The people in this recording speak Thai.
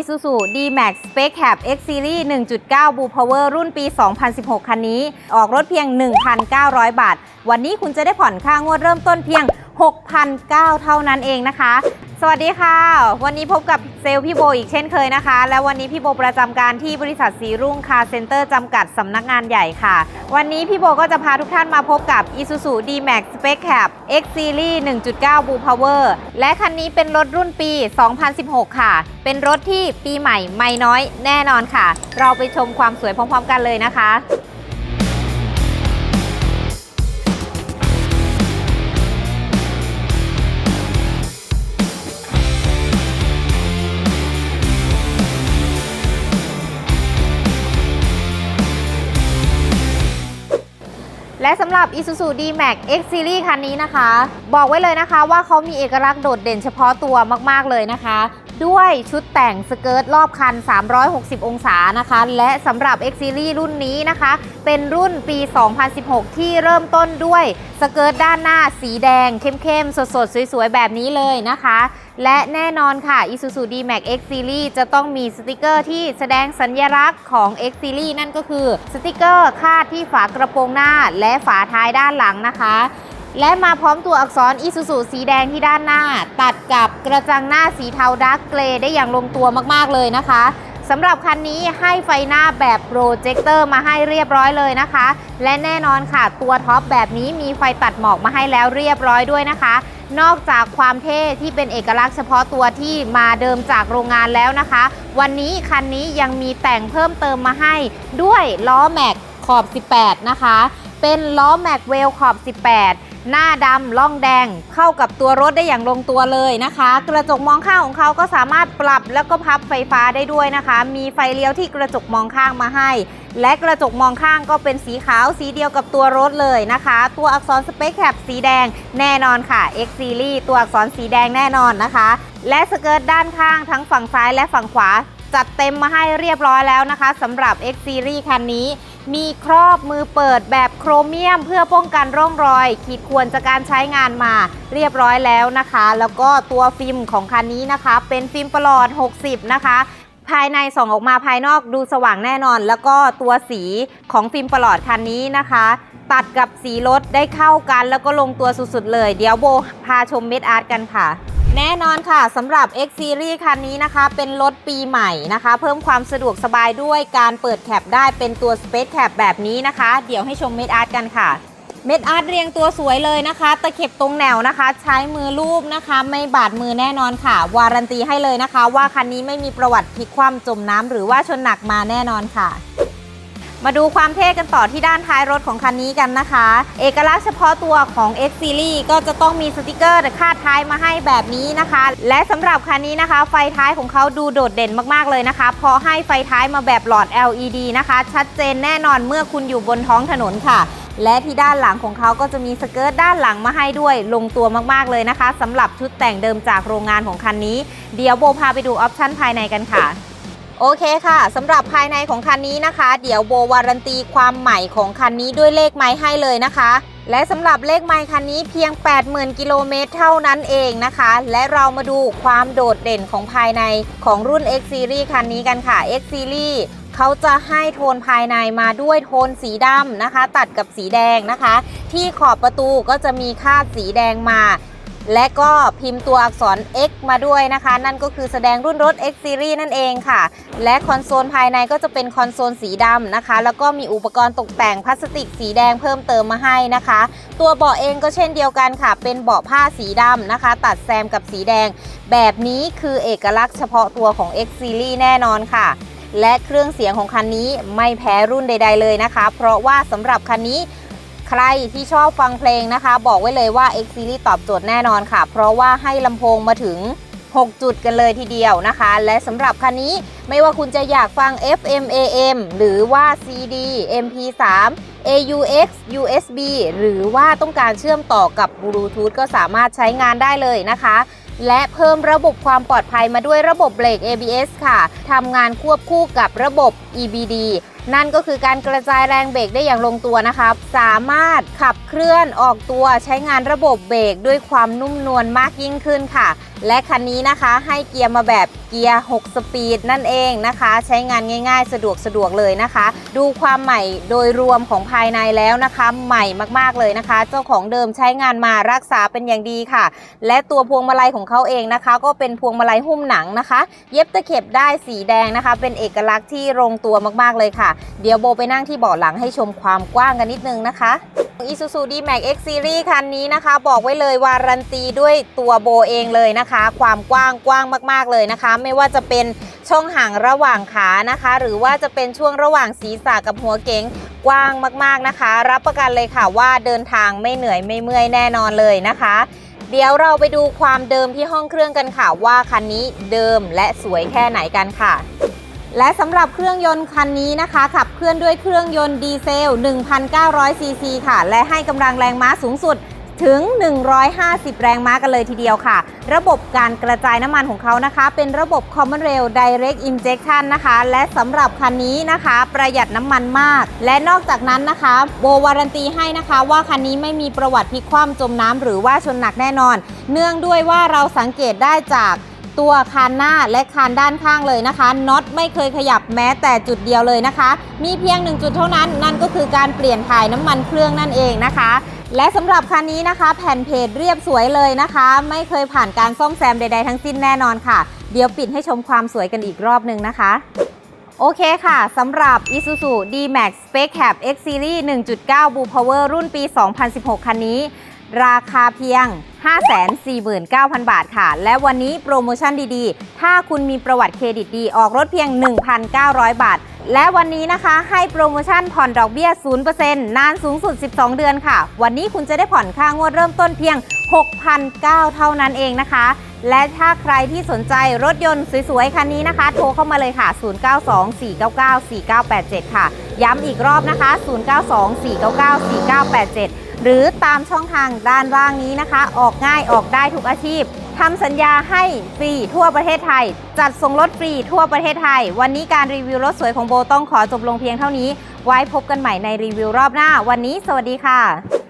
Isuzu D-Max Spec Cab X Series 1.9 Blue Power รุ่นปี 2016 คันนี้ ออกรถเพียง 1,900 บาท วันนี้คุณจะได้ผ่อนค่างวดเริ่มต้นเพียง 6,900 เท่านั้นเองนะคะ วัสดีค่ะ วันนี้พบกับเซลพี่โบอีกเช่นเคยนะคะ และวันนี้พี่โบประจำการที่บริษัทสีรุ่งคาร์เซ็นเตอร์จำกัดสำนักงานใหญ่ค่ะ วันนี้พี่โบก็จะพาทุกท่านมาพบกับ Isuzu D-Max Spec Cab X Series 1.9 Blue Power และคันนี้เป็นรถรุ่นปี 2016 ค่ะ เป็นรถที่ปีใหม่ไม่น้อยแน่นอนค่ะ เราไปชมความสวยพร้อมๆ กันเลยนะคะ และสำหรับ Isuzu D-Max X Series คันนี้นะคะ บอกไว้เลยนะคะว่าเขามีเอกลักษณ์โดดเด่นเฉพาะตัวมาก ๆ เลยนะคะ ด้วยชุดแต่งสเกิร์ตรอบคัน 360 องศานะคะ และสำหรับ X Series รุ่นนี้นะคะ เป็นรุ่นปี 2016 ที่เริ่มต้นด้วยสเกิร์ตด้านหน้าสีแดง เข้มๆ สดๆ สวยๆ แบบนี้เลยนะคะ และแน่นอนค่ะ Isuzu D-Max X Series จะต้องมีสติกเกอร์ที่แสดงสัญลักษณ์ของ X Series นั่นก็คือสติกเกอร์คาดที่ฝากระโปรงหน้าและฝาท้ายด้านหลังนะคะ และมาพร้อมตัวอักษร Isuzu สีแดงที่ด้านหน้า ตัดกับกระจังหน้าสีเทาดาร์กเกรย์ได้อย่างลงตัวมากๆเลยนะคะสำหรับคันนี้ให้ไฟหน้าแบบโปรเจคเตอร์มาให้เรียบร้อยเลยนะคะ และแน่นอนค่ะตัวท็อปแบบนี้มีไฟตัดหมอกมาให้แล้วเรียบร้อยด้วยนะคะ นอกจากความเท่ที่เป็นเอกลักษณ์เฉพาะตัวที่มาเดิมจากโรงงานแล้วนะคะ วันนี้คันนี้ยังมีแต่งเพิ่มเติมมาให้ด้วยล้อแม็กขอบ 18 นะคะ เป็นล้อแม็กเวลขอบ 18 หน้าดำล่องแดงเข้ากับตัวรถได้อย่างลงตัวเลยนะคะ กระจกมองข้างของเขาก็สามารถปรับแล้วก็พับไฟฟ้าได้ด้วยนะคะ มีไฟเลี้ยวที่กระจกมองข้างมาให้ และกระจกมองข้างก็เป็นสีขาวสีเดียวกับตัวรถเลยนะคะ ตัวอักษรสเปคแคปสีแดงแน่นอนค่ะ X Series ตัวอักษรสีแดงแน่นอนนะคะ และสเกิร์ตด้านข้างทั้งฝั่งซ้ายและฝั่งขวา จัดเต็มมาให้เรียบร้อยแล้วนะคะสำหรับ X Series คันนี้ มีครอบมือเปิดแบบโครเมียม เพื่อป้องกันร่องรอย ขีดข่วนจากการใช้งานมาเรียบร้อยแล้วนะคะ แล้วก็ตัวฟิล์มของคันนี้นะคะ เป็นฟิล์มประหลอด 60 นะคะภายในส่องออกมาภายนอกดูสว่างแน่นอน แล้วก็ตัวสีของฟิล์มประหลอดคันนี้นะคะ ตัดกับสีรถได้เข้ากันแล้วก็ลงตัวสุดๆเลย เดี๋ยวโบพาชมเม็ดอาร์ตกันค่ะ แน่นอนค่ะสำหรับ X Series คันนี้นะคะ เป็นรถปีใหม่นะคะ เพิ่มความสะดวกสบายด้วยการเปิดแคปได้เป็นตัว Space Cap แบบนี้นะคะ เดี๋ยวให้ชมเม็ดอาร์ตกันค่ะ เม็ดอาร์ตเรียงตัวสวยเลยนะคะ ตะเข็บตรงแนวนะคะ ใช้มือลูบนะคะ ไม่บาดมือแน่นอนค่ะ วารันตีให้เลยนะคะ ว่าคันนี้ไม่มีประวัติพลิกคว่ำจมน้ำหรือว่าชนหนักมาแน่นอนค่ะ มาดูความเท่กันต่อที่ด้านท้ายรถของคันนี้กันนะคะ เอกลักษณ์เฉพาะตัวของ X Series ก็จะต้องมีสติกเกอร์คาดท้ายมาให้แบบนี้นะคะ และสำหรับคันนี้นะคะ ไฟท้ายของเขาดูโดดเด่นมากๆเลยนะคะเพราะให้ไฟท้ายมาแบบหลอด LED นะคะ ชัดเจนแน่นอนเมื่อคุณอยู่บนท้องถนนค่ะและที่ด้านหลังของเขาก็จะมีสเกิร์ตด้านหลังมาให้ด้วย ลงตัวมากๆเลยนะคะสำหรับชุดแต่งเดิมจากโรงงานของคันนี้ เดี๋ยวโบพาไปดูออปชั่นภายในกันค่ะ โอเคค่ะสำหรับภายในของคันนี้นะคะ เดี๋ยวโบวารันตีความใหม่ของคันนี้ด้วยเลขไม้ให้เลยนะคะ และสำหรับเลขไม้คันนี้เพียง 80,000 กิโลเมตรเท่านั้นเองนะคะ และเรามาดูความโดดเด่นของภายในของรุ่น X Series คันนี้กันค่ะ X Series เขาจะให้โทนภายในมาด้วยโทนสีดำนะคะ ตัดกับสีแดงนะคะ ที่ขอบประตูก็จะมีคาดสีแดงมา และก็พิมพ์ตัวอักษร X มาด้วยนะคะ นั่นก็คือแสดงรุ่นรถ X Series นั่นเองค่ะ และคอนโซลภายในก็จะเป็นคอนโซลสีดำนะคะ แล้วก็มีอุปกรณ์ตกแต่งพลาสติกสีแดงเพิ่มเติมมาให้นะคะ ตัวเบาะเองก็เช่นเดียวกันค่ะ เป็นเบาะผ้าสีดำนะคะ ตัดแซมกับสีแดง แบบนี้คือเอกลักษณ์เฉพาะตัวของ X Series แน่นอนค่ะและเครื่องเสียงของคันนี้ไม่แพ้รุ่นใด ๆ เลยนะคะ เพราะว่าสำหรับคันนี้ ใครที่ชอบฟังเพลงนะคะ บอกไว้เลยว่า X Series ตอบโจทย์แน่นอนค่ะ เพราะว่าให้ลำโพงมาถึง 6 จุดกันเลยทีเดียวนะคะ และสำหรับคันนี้ไม่ว่าคุณจะอยากฟัง FM AM หรือว่า CD MP3 AUX USB หรือว่าต้องการเชื่อมต่อกับบลูทูธก็สามารถใช้งานได้เลยนะคะ และเพิ่มระบบความปลอดภัยมาด้วยระบบเบรก ABS ค่ะทำงานควบคู่กับระบบ EBD นั่นก็คือการกระจายแรงเบรกได้อย่างลงตัวนะคะสามารถขับเคลื่อนออกตัวใช้งานระบบเบรกด้วยความนุ่มนวลมากยิ่งขึ้นค่ะและคันนี้นะคะให้เกียร์มาแบบเกียร์ 6 สปีดนั่นเองนะคะ ใช้งานง่าย ๆ สะดวกสะดวกเลยนะคะ ดูความใหม่โดยรวมของภายในแล้วนะคะ ใหม่มากๆเลยนะคะ เจ้าของเดิมใช้งานมารักษาเป็นอย่างดีค่ะ และตัวพวงมาลัยของเขาเองนะคะ ก็เป็นพวงมาลัยหุ้มหนังนะคะ เย็บตะเข็บได้สีแดงนะคะ เป็นเอกลักษณ์ที่ลงตัวมากๆเลยค่ะ เดี๋ยวโบไปนั่งที่เบาะหลังให้ชมความกว้างกันนิดนึงนะคะ Isuzu D-Max X Series คันนี้นะคะ บอกไว้เลยวารันตีด้วยตัวโบเองเลยนะคะความกว้างกว้างมาก ๆ เลยนะคะ ไม่ว่าจะเป็นช่องห่างระหว่างขานะคะ หรือว่าจะเป็นช่วงระหว่างศีรษะกับหัวเก๋งกว้างมาก ๆนะคะ รับประกันเลยค่ะว่าเดินทางไม่เหนื่อยไม่เมื่อยแน่นอนเลยนะคะ เดี๋ยวเราไปดูความเดิมที่ห้องเครื่องกันค่ะว่าคันนี้เดิมและสวยแค่ไหนกันค่ะและสำหรับเครื่องยนต์คันนี้นะคะ ขับเคลื่อนด้วยเครื่องยนต์ดีเซล 1,900ซีซีค่ะ และให้กำลังแรงม้าสูงสุด ถึง 150 แรงม้ากันเลยทีเดียวค่ะ ระบบการกระจายน้ำมันของเขานะคะ เป็นระบบ Common Rail Direct Injection นะคะ และสำหรับคันนี้นะคะ ประหยัดน้ำมันมาก และนอกจากนั้นนะคะโบวารันตีให้นะคะว่าคันนี้ไม่มีประวัติพลิกคว่ำจมน้ำหรือว่าชนหนักแน่นอน เนื่องด้วยว่าเราสังเกตได้จากตัวคานหน้าและคานด้านข้างเลยนะคะน็อตไม่เคยขยับแม้แต่จุดเดียวเลยนะคะ มีเพียง1จุดเท่านั้นนั่นก็คือการเปลี่ยนถ่ายน้ำมันเครื่องนั่นเองนะคะ และสำหรับคันนี้นะคะ แผ่นเพจเรียบสวยเลยนะคะ ไม่เคยผ่านการซ่อมแซมใดๆทั้งสิ้นแน่นอนค่ะ เดี๋ยวปิดให้ชมความสวยกันอีกรอบหนึ่งนะคะ โอเคค่ะสำหรับ Isuzu D-Max Spec Cab X Series 1.9 Blue Power รุ่นปี 2016 คันนี้ ราคาเพียง 549,000 บาทค่ะ และวันนี้โปรโมชั่นดีๆ ถ้าคุณมีประวัติเครดิตดีออกรถเพียง 1,900 บาท และวันนี้นะคะให้โปรโมชั่นผ่อนดอกเบี้ย 0%นานสูงสุด 12 เดือนค่ะ วันนี้คุณจะได้ผ่อนค่างวดเริ่มต้นเพียง6,900เท่านั้นเองนะคะ และถ้าใครที่สนใจรถยนต์สวยๆ คันนี้นะคะ โทรเข้ามาเลยค่ะ 0924994987 ค่ะ ย้ำอีกรอบนะคะ 0924994987 หรือตามช่องทางด้านล่างนี้นะคะ ออกง่ายออกได้ทุกอาชีพ ทำสัญญาให้ฟรีทั่วประเทศไทย จัดส่งรถฟรีทั่วประเทศไทย วันนี้การรีวิวรถสวยของโบต้องขอจบลงเพียงเท่านี้ ไว้พบกันใหม่ในรีวิวรอบหน้า วันนี้สวัสดีค่ะ